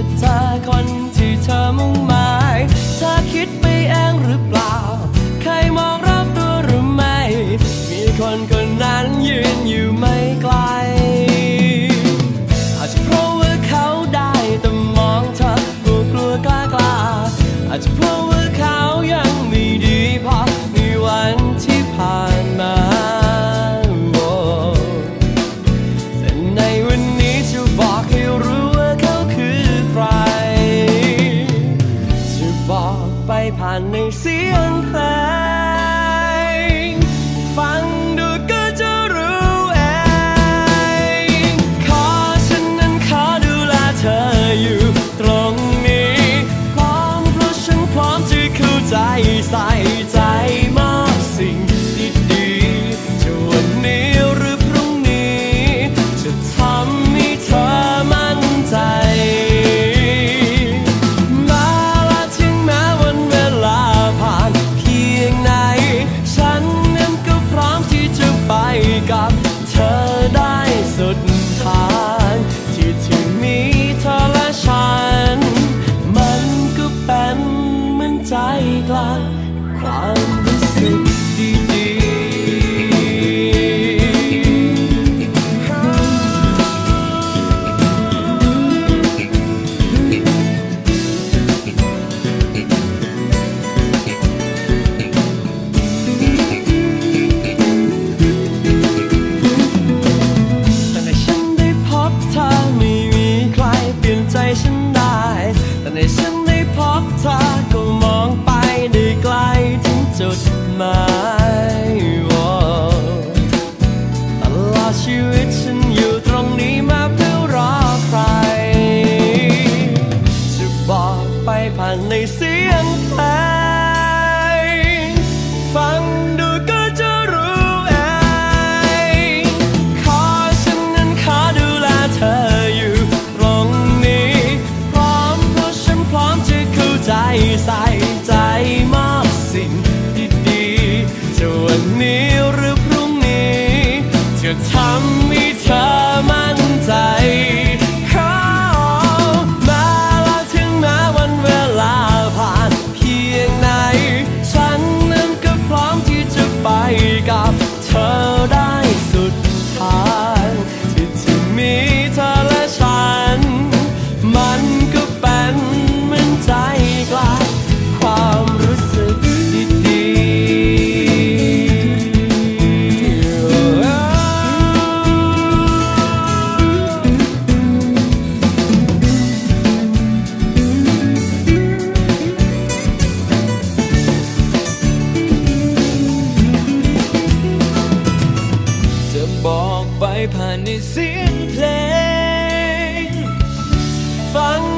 อเคนที่เธอมุ่งหมายเธคิดไปเองหรือเปล่า ใครมองรอบตัวหรือไม่ มีคนคนนั้นยืนอยู่ียงเพฟังดูก็จะรู้เองขอฉันนั้นขอดูแลเธออยู่ตรงนี้ พร้อมเพราะฉันพร้อมจะเข้าใจใส่ใจมอบสิ่งดีๆจวันนี้ จะบอกไปผ่านในเสียงเพลง ฟัง